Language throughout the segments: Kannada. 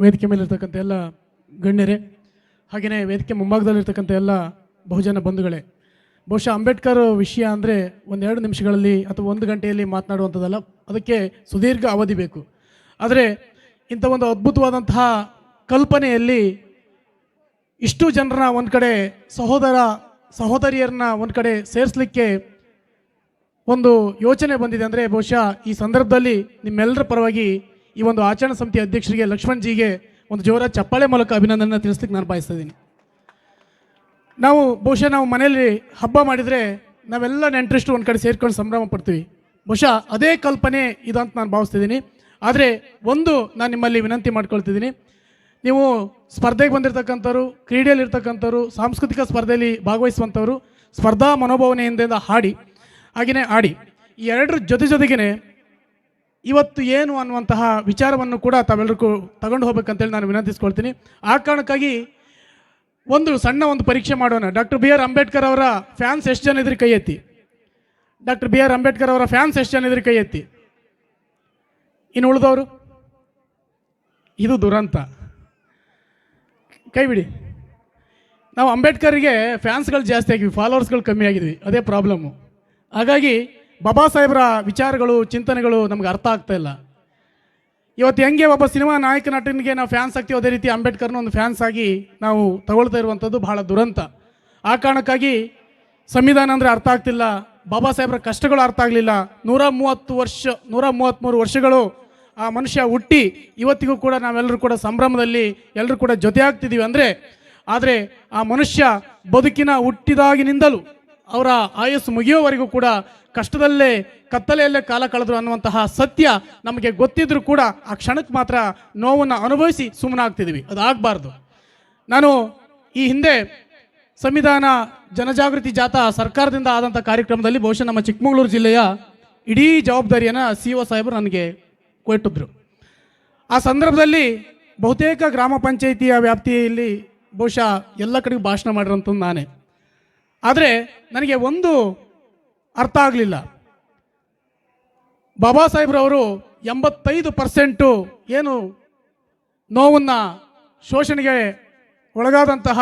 ವೇದಿಕೆ ಮೇಲಿರ್ತಕ್ಕಂಥ ಎಲ್ಲ ಗಣ್ಯರೇ ಹಾಗೆಯೇ ವೇದಿಕೆ ಮುಂಭಾಗದಲ್ಲಿರ್ತಕ್ಕಂಥ ಎಲ್ಲ ಬಹುಜನ ಬಂಧುಗಳೇ, ಬಹುಶಃ ಅಂಬೇಡ್ಕರ್ ವಿಷಯ ಅಂದರೆ ಒಂದೆರಡು ನಿಮಿಷಗಳಲ್ಲಿ ಅಥವಾ ಒಂದು ಗಂಟೆಯಲ್ಲಿ ಮಾತನಾಡುವಂಥದ್ದಲ್ಲ, ಅದಕ್ಕೆ ಸುದೀರ್ಘ ಅವಧಿ ಬೇಕು. ಆದರೆ ಇಂಥ ಒಂದು ಅದ್ಭುತವಾದಂತಹ ಕಲ್ಪನೆಯಲ್ಲಿ ಇಷ್ಟು ಜನರನ್ನ ಒಂದು ಕಡೆ ಸಹೋದರ, ಸಹೋದರಿಯರನ್ನ ಒಂದು ಕಡೆ ಸೇರಿಸಲಿಕ್ಕೆ ಒಂದು ಯೋಚನೆ ಬಂದಿದೆ ಅಂದರೆ ಬಹುಶಃ ಈ ಸಂದರ್ಭದಲ್ಲಿ ನಿಮ್ಮೆಲ್ಲರ ಪರವಾಗಿ ಈ ಒಂದು ಆಚರಣ ಸಮಿತಿ ಅಧ್ಯಕ್ಷರಿಗೆ ಲಕ್ಷ್ಮಣ್ ಜಿಗೆ ಒಂದು ಜೋರ ಚಪ್ಪಾಳೆ ಮೂಲಕ ಅಭಿನಂದನೆ ತಿಳಿಸ್ಲಿಕ್ಕೆ ನಾನು ಬಯಸ್ತಾ ನಾವು ಬಹುಶಃ ನಾವು ಮನೆಯಲ್ಲಿ ಹಬ್ಬ ಮಾಡಿದರೆ ನಾವೆಲ್ಲ ನೆಂಟರಿಷ್ಟು ಒಂದು ಕಡೆ ಸೇರ್ಕೊಂಡು ಸಂಭ್ರಮ ಪಡ್ತೀವಿ. ಬಹುಶಃ ಅದೇ ಕಲ್ಪನೆ ಇದು ಅಂತ ನಾನು ಭಾವಿಸ್ತಿದ್ದೀನಿ ಆದರೆ ಒಂದು ನಾನು ನಿಮ್ಮಲ್ಲಿ ವಿನಂತಿ ಮಾಡ್ಕೊಳ್ತಿದ್ದೀನಿ. ನೀವು ಸ್ಪರ್ಧೆಗೆ ಬಂದಿರತಕ್ಕಂಥವ್ರು, ಕ್ರೀಡೆಯಲ್ಲಿರ್ತಕ್ಕಂಥವ್ರು, ಸಾಂಸ್ಕೃತಿಕ ಸ್ಪರ್ಧೆಯಲ್ಲಿ ಭಾಗವಹಿಸುವಂಥವ್ರು, ಸ್ಪರ್ಧಾ ಮನೋಭಾವನೆಯಿಂದ ಹಾಡಿ ಹಾಗೆಯೇ ಆಡಿ, ಈ ಎರಡರ ಜೊತೆ ಜೊತೆಗೇ ಇವತ್ತು ಏನು ಅನ್ನುವಂತಹ ವಿಚಾರವನ್ನು ಕೂಡ ತಾವೆಲ್ಲರಿಗೂ ತಗೊಂಡು ಹೋಗ್ಬೇಕಂತೇಳಿ ನಾನು ವಿನಂತಿಸ್ಕೊಳ್ತೀನಿ. ಆ ಕಾರಣಕ್ಕಾಗಿ ಒಂದು ಸಣ್ಣ ಒಂದು ಪರೀಕ್ಷೆ ಮಾಡೋಣ. ಡಾಕ್ಟರ್ ಬಿ ಆರ್ ಅಂಬೇಡ್ಕರ್ ಅವರ ಫ್ಯಾನ್ಸ್ ಎಷ್ಟು ಜನ ಇದ್ರಿ ಕೈ ಎತ್ತಿ? ಡಾಕ್ಟರ್ ಬಿ ಆರ್ ಅಂಬೇಡ್ಕರ್ ಅವರ ಫ್ಯಾನ್ಸ್ ಎಷ್ಟು ಜನ ಇದ್ರಿ ಕೈ ಎತ್ತಿ? ಇನ್ನು ಉಳಿದವರು? ಇದು ದುರಂತ. ಕೈ ಬಿಡಿ ನಾವು ಅಂಬೇಡ್ಕರ್ಗೆ ಫ್ಯಾನ್ಸ್ಗಳು ಜಾಸ್ತಿ ಆಗಿದ್ವಿ ಫಾಲೋವರ್ಸ್ಗಳು ಕಮ್ಮಿ ಆಗಿದ್ವಿ ಅದೇ ಪ್ರಾಬ್ಲಮ್ಮು. ಹಾಗಾಗಿ ಬಾಬಾ ಸಾಹೇಬರ ವಿಚಾರಗಳು, ಚಿಂತನೆಗಳು ನಮ್ಗೆ ಅರ್ಥ ಆಗ್ತಾ ಇಲ್ಲ. ಇವತ್ತು ಹೆಂಗೆ ಒಬ್ಬ ಸಿನಿಮಾ ನಾಯಕ ನಟನಿಗೆ ನಾವು ಫ್ಯಾನ್ಸ್ ಆಗ್ತೀವಿ, ಅದೇ ರೀತಿ ಅಂಬೇಡ್ಕರ್ನ ಒಂದು ಫ್ಯಾನ್ಸ್ ಆಗಿ ನಾವು ತಗೊಳ್ತಾ ಇರುವಂಥದ್ದು ಬಹಳ ದುರಂತ. ಆ ಕಾರಣಕ್ಕಾಗಿ ಸಂವಿಧಾನ ಅಂದರೆ ಅರ್ಥ ಆಗ್ತಿಲ್ಲ, ಬಾಬಾ ಸಾಹೇಬ್ರ ಕಷ್ಟಗಳು ಅರ್ಥ ಆಗಲಿಲ್ಲ. ನೂರ ಮೂವತ್ತು ವರ್ಷ, ನೂರ ಮೂವತ್ತ್ಮೂರು ವರ್ಷಗಳು ಆ ಮನುಷ್ಯ ಹುಟ್ಟಿ, ಇವತ್ತಿಗೂ ಕೂಡ ನಾವೆಲ್ಲರೂ ಕೂಡ ಸಂಭ್ರಮದಲ್ಲಿ ಎಲ್ಲರೂ ಕೂಡ ಜೊತೆ ಆಗ್ತಿದ್ದೀವಿ ಅಂದರೆ, ಆದರೆ ಆ ಮನುಷ್ಯ ಬದುಕಿನ ಹುಟ್ಟಿದಾಗಿನಿಂದಲೂ, ಅವರ ಆಯಸ್ಸು ಮುಗಿಯೋವರೆಗೂ ಕೂಡ ಕಷ್ಟದಲ್ಲೇ, ಕತ್ತಲೆಯಲ್ಲೇ ಕಾಲ ಕಳೆದ್ರು ಅನ್ನುವಂತಹ ಸತ್ಯ ನಮಗೆ ಗೊತ್ತಿದ್ರೂ ಕೂಡ ಆ ಕ್ಷಣಕ್ಕೆ ಮಾತ್ರ ನೋವನ್ನು ಅನುಭವಿಸಿ ಸುಮ್ಮನಾಗ್ತಿದ್ದೀವಿ ಅದು ಆಗಬಾರ್ದು. ನಾನು ಈ ಹಿಂದೆ ಸಂವಿಧಾನ ಜನಜಾಗೃತಿ ಜಾಥಾ ಸರ್ಕಾರದಿಂದ ಆದಂಥ ಕಾರ್ಯಕ್ರಮದಲ್ಲಿ ಬಹುಶಃ ನಮ್ಮ ಚಿಕ್ಕಮಗಳೂರು ಜಿಲ್ಲೆಯ ಇಡೀ ಜವಾಬ್ದಾರಿಯನ್ನು ಸಿ ಒ ಸಾಹೇಬರು ನನಗೆ ಕೊಟ್ಟಿದ್ರು. ಆ ಸಂದರ್ಭದಲ್ಲಿ ಬಹುತೇಕ ಗ್ರಾಮ ಪಂಚಾಯಿತಿಯ ವ್ಯಾಪ್ತಿಯಲ್ಲಿ ಬಹುಶಃ ಎಲ್ಲ ಕಡೆಗೂ ಭಾಷಣ ಮಾಡಿರೋಂಥದ್ದು ನಾನೇ. ಆದರೆ ನನಗೆ ಒಂದು ಅರ್ಥ ಆಗಲಿಲ್ಲ. ಬಾಬಾ ಸಾಹೇಬ್ರವರು ಎಂಬತ್ತೈದು ಪರ್ಸೆಂಟು ಏನು ನೋವನ್ನು ಶೋಷಣೆಗೆ ಒಳಗಾದಂತಹ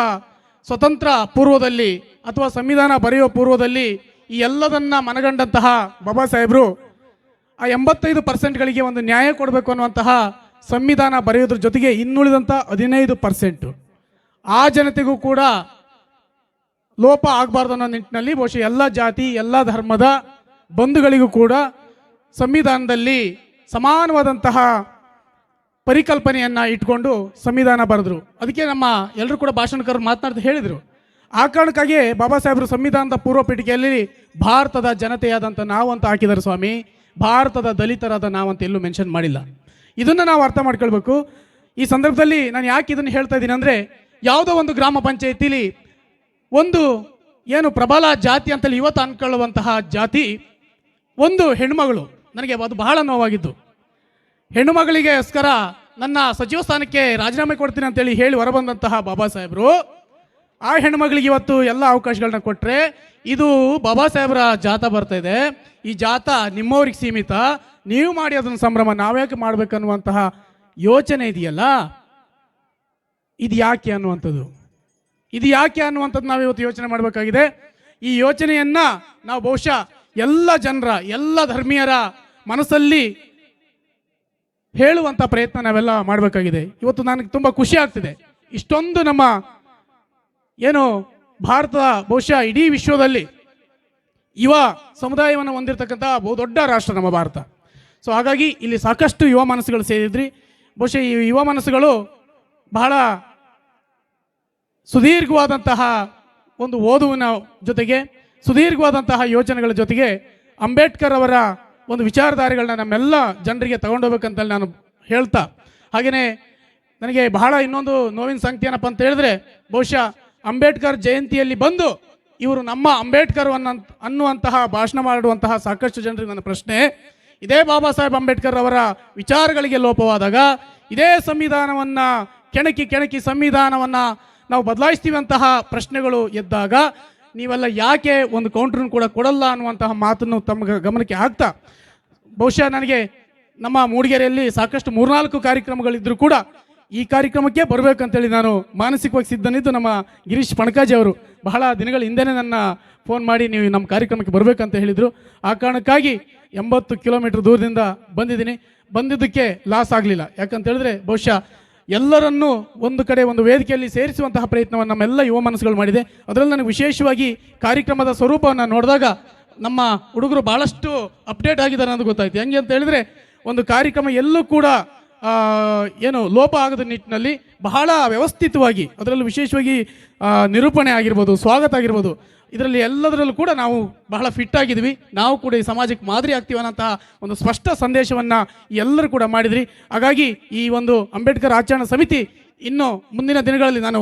ಸ್ವತಂತ್ರ ಪೂರ್ವದಲ್ಲಿ ಅಥವಾ ಸಂವಿಧಾನ ಬರೆಯುವ ಪೂರ್ವದಲ್ಲಿ ಈ ಎಲ್ಲದನ್ನ ಮನಗಂಡಂತಹ ಬಾಬಾ ಸಾಹೇಬರು ಆ ಎಂಬತ್ತೈದು ಪರ್ಸೆಂಟ್ಗಳಿಗೆ ಒಂದು ನ್ಯಾಯ ಕೊಡಬೇಕು ಅನ್ನುವಂತಹ ಸಂವಿಧಾನ ಬರೆಯೋದ್ರ ಜೊತೆಗೆ ಇನ್ನುಳಿದಂಥ ಹದಿನೈದು ಪರ್ಸೆಂಟು. ಆ ಜನತೆಗೂ ಕೂಡ ಲೋಪ ಆಗಬಾರ್ದು ಅನ್ನೋ ನಿಟ್ಟಿನಲ್ಲಿ ಬಹುಶಃ ಎಲ್ಲ ಜಾತಿ, ಎಲ್ಲ ಧರ್ಮದ ಬಂಧುಗಳಿಗೂ ಕೂಡ ಸಂವಿಧಾನದಲ್ಲಿ ಸಮಾನವಾದಂತಹ ಪರಿಕಲ್ಪನೆಯನ್ನು ಇಟ್ಕೊಂಡು ಸಂವಿಧಾನ ಬರೆದ್ರು. ಅದಕ್ಕೆ ನಮ್ಮ ಎಲ್ಲರೂ ಕೂಡ ಭಾಷಣಕಾರರು ಮಾತನಾಡ್ತಾ ಹೇಳಿದರು. ಆ ಕಾರಣಕ್ಕಾಗಿ ಬಾಬಾ ಸಾಹೇಬರು ಸಂವಿಧಾನದ ಪೂರ್ವ ಪೀಠಿಕೆಯಲ್ಲಿ ಭಾರತದ ಜನತೆಯಾದಂಥ ನಾವು ಅಂತ ಹಾಕಿದ್ದಾರೆ ಸ್ವಾಮಿ. ಭಾರತದ ದಲಿತರಾದ ನಾವಂತ ಎಲ್ಲೂ ಮೆನ್ಷನ್ ಮಾಡಿಲ್ಲ. ಇದನ್ನು ನಾವು ಅರ್ಥ ಮಾಡ್ಕೊಳ್ಬೇಕು. ಈ ಸಂದರ್ಭದಲ್ಲಿ ನಾನು ಯಾಕೆ ಇದನ್ನು ಹೇಳ್ತಾ ಇದ್ದೀನಿ ಅಂದರೆ ಯಾವುದೋ ಒಂದು ಗ್ರಾಮ ಪಂಚಾಯತಿಲಿ ಒಂದು ಏನು ಪ್ರಬಲ ಜಾತಿ ಅಂತೇಳಿ ಇವತ್ತು ಅನ್ಕೊಳ್ಳುವಂತಹ ಜಾತಿ, ಒಂದು ಹೆಣ್ಮಗಳು ನನಗೆ ಅದು ಬಹಳ ನೋವಾಗಿದ್ದು. ಹೆಣ್ಣು ಮಗಳಿಗೆಸ್ಕರ ನನ್ನ ಸಚಿವ ಸ್ಥಾನಕ್ಕೆ ರಾಜೀನಾಮೆ ಕೊಡ್ತೀನಿ ಅಂತೇಳಿ ಹೇಳಿ ಹೊರಬಂದಂತಹ ಬಾಬಾ ಸಾಹೇಬರು, ಆ ಹೆಣ್ಮಗಳಿಗೆ ಇವತ್ತು ಎಲ್ಲ ಅವಕಾಶಗಳನ್ನ ಕೊಟ್ಟರೆ ಇದು ಬಾಬಾ ಸಾಹೇಬರ ಜಾತ ಬರ್ತಾ ಇದೆ. ಈ ಜಾತ ನಿಮ್ಮವ್ರಿಗೆ ಸೀಮಿತ. ನೀವು ಮಾಡಿ ಅದನ್ನು ಸಂಭ್ರಮ ನಾವ್ಯಾಕೆ ಮಾಡ್ಬೇಕನ್ನುವಂತಹ ಯೋಚನೆ ಇದೆಯಲ್ಲ? ಇದು ಯಾಕೆ ಅನ್ನುವಂಥದ್ದು. ಇದು ಯಾಕೆ ಅನ್ನುವಂಥದ್ದು ನಾವು ಇವತ್ತು ಯೋಚನೆ ಮಾಡಬೇಕಾಗಿದೆ. ಈ ಯೋಚನೆಯನ್ನು ನಾವು ಬಹುಶಃ ಎಲ್ಲ ಜನರ, ಎಲ್ಲ ಧರ್ಮೀಯರ ಮನಸ್ಸಲ್ಲಿ ಹೇಳುವಂಥ ಪ್ರಯತ್ನ ನಾವೆಲ್ಲ ಮಾಡಬೇಕಾಗಿದೆ. ಇವತ್ತು ನನಗೆ ತುಂಬ ಖುಷಿ ಆಗ್ತಿದೆ. ಇಷ್ಟೊಂದು ನಮ್ಮ ಏನು ಭಾರತದ ಬಹುಶಃ ಇಡೀ ವಿಶ್ವದಲ್ಲಿ ಯುವ ಸಮುದಾಯವನ್ನು ಹೊಂದಿರತಕ್ಕಂಥ ಬಹುದೊಡ್ಡ ರಾಷ್ಟ್ರ ನಮ್ಮ ಭಾರತ. ಸೊ ಹಾಗಾಗಿ ಇಲ್ಲಿ ಸಾಕಷ್ಟು ಯುವ ಮನಸ್ಸುಗಳು ಸೇರಿದ್ರಿ. ಬಹುಶಃ ಈ ಯುವ ಮನಸ್ಸುಗಳು ಬಹಳ ಸುದೀರ್ಘವಾದಂತಹ ಒಂದು ಓದುವಿನ ಜೊತೆಗೆ, ಸುದೀರ್ಘವಾದಂತಹ ಯೋಚನೆಗಳ ಜೊತೆಗೆ ಅಂಬೇಡ್ಕರ್ ಅವರ ಒಂದು ವಿಚಾರಧಾರೆಗಳನ್ನ ನಮ್ಮೆಲ್ಲ ಜನರಿಗೆ ತಗೊಂಡೋಗ್ಬೇಕಂತ ನಾನು ಹೇಳ್ತಾ ಹಾಗೆಯೇ ನನಗೆ ಬಹಳ ಇನ್ನೊಂದು ನೋವಿನ ಸಂಖ್ಯೆ ಏನಪ್ಪ ಅಂತ ಹೇಳಿದ್ರೆ, ಬಹುಶಃ ಅಂಬೇಡ್ಕರ್ ಜಯಂತಿಯಲ್ಲಿ ಬಂದು ಇವರು ನಮ್ಮ ಅಂಬೇಡ್ಕರ್ ಅನ್ನ, ಅನ್ನುವಂತಹ ಭಾಷಣ ಮಾಡುವಂತಹ ಸಾಕಷ್ಟು ಜನರಿಗೆ ನನ್ನ ಪ್ರಶ್ನೆ, ಇದೇ ಬಾಬಾ ಸಾಹೇಬ್ ಅಂಬೇಡ್ಕರ್ ಅವರ ವಿಚಾರಗಳಿಗೆ ಲೋಪವಾದಾಗ, ಇದೇ ಸಂವಿಧಾನವನ್ನ ಕೆಣಕಿ ಕೆಣಕಿ ಸಂವಿಧಾನವನ್ನ ನಾವು ಬದಲಾಯಿಸ್ತೀವಿ ಅಂತಹ ಪ್ರಶ್ನೆಗಳು ಎದ್ದಾಗ ನೀವೆಲ್ಲ ಯಾಕೆ ಒಂದು ಕೌಂಟ್ರನ್ನು ಕೂಡ ಕೊಡಲ್ಲ ಅನ್ನುವಂತಹ ಮಾತನ್ನು ತಮ್ಮ ಗಮನಕ್ಕೆ ಹಾಕ್ತಾ, ಬಹುಶಃ ನನಗೆ ನಮ್ಮ ಮೂಡಿಗೆರೆಯಲ್ಲಿ ಸಾಕಷ್ಟು ಮೂರ್ನಾಲ್ಕು ಕಾರ್ಯಕ್ರಮಗಳಿದ್ದರೂ ಕೂಡ ಈ ಕಾರ್ಯಕ್ರಮಕ್ಕೆ ಬರಬೇಕಂತೇಳಿ ನಾನು ಮಾನಸಿಕವಾಗಿ ಸಿದ್ಧನಿದ್ದು ನಮ್ಮ ಗಿರೀಶ್ ಪಣಕಾಜಿ ಅವರು. ಬಹಳ ದಿನಗಳ ಹಿಂದೆನೇ ನನ್ನ ಫೋನ್ ಮಾಡಿ ನೀವು ನಮ್ಮ ಕಾರ್ಯಕ್ರಮಕ್ಕೆ ಬರಬೇಕಂತ ಹೇಳಿದರು. ಆ ಕಾರಣಕ್ಕಾಗಿ ಎಂಬತ್ತು ಕಿಲೋಮೀಟರ್ ದೂರದಿಂದ ಬಂದಿದ್ದೀನಿ. ಬಂದಿದ್ದಕ್ಕೆ ಲಾಸ್ ಆಗಲಿಲ್ಲ. ಯಾಕಂತ ಹೇಳಿದ್ರೆ ಬಹುಶಃ ಎಲ್ಲರನ್ನೂ ಒಂದು ಕಡೆ ಒಂದು ವೇದಿಕೆಯಲ್ಲಿ ಸೇರಿಸುವಂತಹ ಪ್ರಯತ್ನವನ್ನು ನಮ್ಮೆಲ್ಲ ಯುವ ಮನಸ್ಸುಗಳು ಮಾಡಿದೆ. ಅದರಲ್ಲಿ ನನಗೆ ವಿಶೇಷವಾಗಿ ಕಾರ್ಯಕ್ರಮದ ಸ್ವರೂಪವನ್ನು ನೋಡಿದಾಗ ನಮ್ಮ ಹುಡುಗರು ಭಾಳಷ್ಟು ಅಪ್ಡೇಟ್ ಆಗಿದ್ದಾರೆ ಅನ್ನೋದು ಗೊತ್ತಾಯ್ತು. ಹೆಂಗೆ ಅಂತ ಹೇಳಿದ್ರೆ, ಒಂದು ಕಾರ್ಯಕ್ರಮ ಎಲ್ಲೂ ಕೂಡ ಏನು ಲೋಪ ಆಗದ ನಿಟ್ಟಿನಲ್ಲಿ ಬಹಳ ವ್ಯವಸ್ಥಿತವಾಗಿ, ಅದರಲ್ಲೂ ವಿಶೇಷವಾಗಿ ನಿರೂಪಣೆ ಆಗಿರ್ಬೋದು, ಸ್ವಾಗತ ಆಗಿರ್ಬೋದು, ಇದರಲ್ಲಿ ಎಲ್ಲದರಲ್ಲೂ ಕೂಡ ನಾವು ಬಹಳ ಫಿಟ್ ಆಗಿದ್ವಿ ನಾವು ಕೂಡ ಈ ಸಮಾಜಕ್ಕೆ ಮಾದರಿ ಆಗ್ತೀವಿ ಅನ್ನೋಂತಹ ಒಂದು ಸ್ಪಷ್ಟ ಸಂದೇಶವನ್ನು ಎಲ್ಲರೂ ಕೂಡ ಮಾಡಿದ್ರಿ. ಹಾಗಾಗಿ ಈ ಒಂದು ಅಂಬೇಡ್ಕರ್ ಆಚರಣಾ ಸಮಿತಿ ಇನ್ನು ಮುಂದಿನ ದಿನಗಳಲ್ಲಿ ನಾನು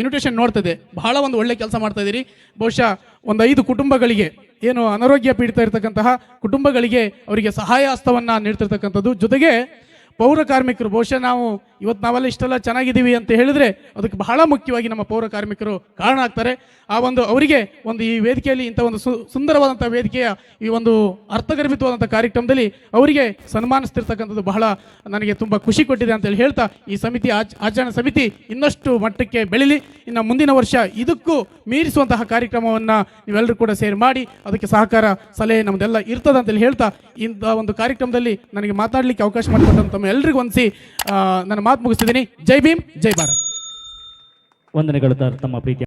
ಇನ್ವಿಟೇಷನ್ ನೋಡ್ತಿದ್ದೆ ಬಹಳ ಒಂದು ಒಳ್ಳೆ ಕೆಲಸ ಮಾಡ್ತಾ ಇದ್ದೀರಿ. ಬಹುಶಃ ಒಂದು ಐದು ಕುಟುಂಬಗಳಿಗೆ ಏನು ಅನಾರೋಗ್ಯ ಪೀಡಿತ ಇರತಕ್ಕಂತಹ ಕುಟುಂಬಗಳಿಗೆ ಅವರಿಗೆ ಸಹಾಯ ಹಸ್ತವನ್ನು ನೀಡ್ತಿರ್ತಕ್ಕಂಥದ್ದು. ಜೊತೆಗೆ ಪೌರ ಕಾರ್ಮಿಕರು ಬಹುಶಃ ನಾವು ಇವತ್ತು ನಾವೆಲ್ಲ ಇಷ್ಟೆಲ್ಲ ಚೆನ್ನಾಗಿದ್ದೀವಿ ಅಂತ ಹೇಳಿದ್ರೆ ಅದಕ್ಕೆ ಬಹಳ ಮುಖ್ಯವಾಗಿ ನಮ್ಮ ಪೌರ ಕಾರ್ಮಿಕರು ಕಾರಣ ಆಗ್ತಾರೆ. ಆ ಒಂದು ಅವರಿಗೆ ಒಂದು ಈ ವೇದಿಕೆಯಲ್ಲಿ ಇಂಥ ಒಂದು ಸುಂದರವಾದಂಥ ವೇದಿಕೆಯ ಈ ಒಂದು ಅರ್ಥಗರ್ಭಿತವಾದಂಥ ಕಾರ್ಯಕ್ರಮದಲ್ಲಿ ಅವರಿಗೆ ಸನ್ಮಾನಿಸ್ತಿರ್ತಕ್ಕಂಥದ್ದು ಬಹಳ ನನಗೆ ತುಂಬ ಖುಷಿ ಕೊಟ್ಟಿದೆ ಅಂತೇಳಿ ಹೇಳ್ತಾ ಈ ಸಮಿತಿ ಆಚ, ಆಚರಣಾ ಸಮಿತಿ ಇನ್ನಷ್ಟು ಮಟ್ಟಕ್ಕೆ ಬೆಳೀಲಿ. ಇನ್ನು ಮುಂದಿನ ವರ್ಷ ಇದಕ್ಕೂ ಮೀರಿಸುವಂತಹ ಕಾರ್ಯಕ್ರಮವನ್ನು ನೀವೆಲ್ಲರೂ ಕೂಡ ಸೇರಿ ಮಾಡಿ ಅದಕ್ಕೆ ಸಹಕಾರ, ಸಲಹೆ ನಮ್ಮದೆಲ್ಲ ಇರ್ತದೆ ಅಂತೇಳಿ ಹೇಳ್ತಾ ಇಂಥ ಒಂದು ಕಾರ್ಯಕ್ರಮದಲ್ಲಿ ನನಗೆ ಮಾತಾಡಲಿಕ್ಕೆ ಅವಕಾಶ ಮಾಡಿಕೊಟ್ಟಂತ ತಮ್ಮ ಎಲ್ರಿಗೂ ಹೊಂದಿಸಿ ನನ್ನ ಮಾತು ಮುಗಿಸ್ತಿದ್ದೀನಿ. ಜೈ ಭೀಮ್ ಜೈ ಭಾರತ್. ವಂದನೆಗಳು ತಮ್ಮ ಪ್ರೀತಿ